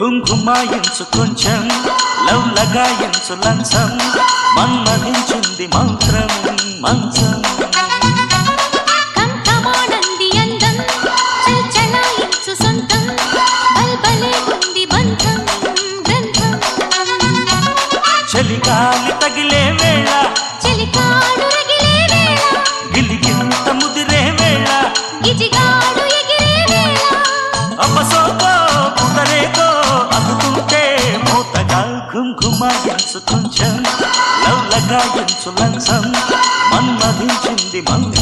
ఘుమ్ ఘుమాయించు కొంచెం లవ్ లగాయించు లంచం మన్మధించింది మంత్రం మంచం చలిగాలి తగిలే వేళ చెలికాడు రగిలే వేళ గిలిగింత ముదిరే వేళ. గిజిగాడు మూతగా ఘుమ్ ఘుమాయించు కొంచెం లవ్ ఎంచు లంచం మన్మధించింది మంత్రం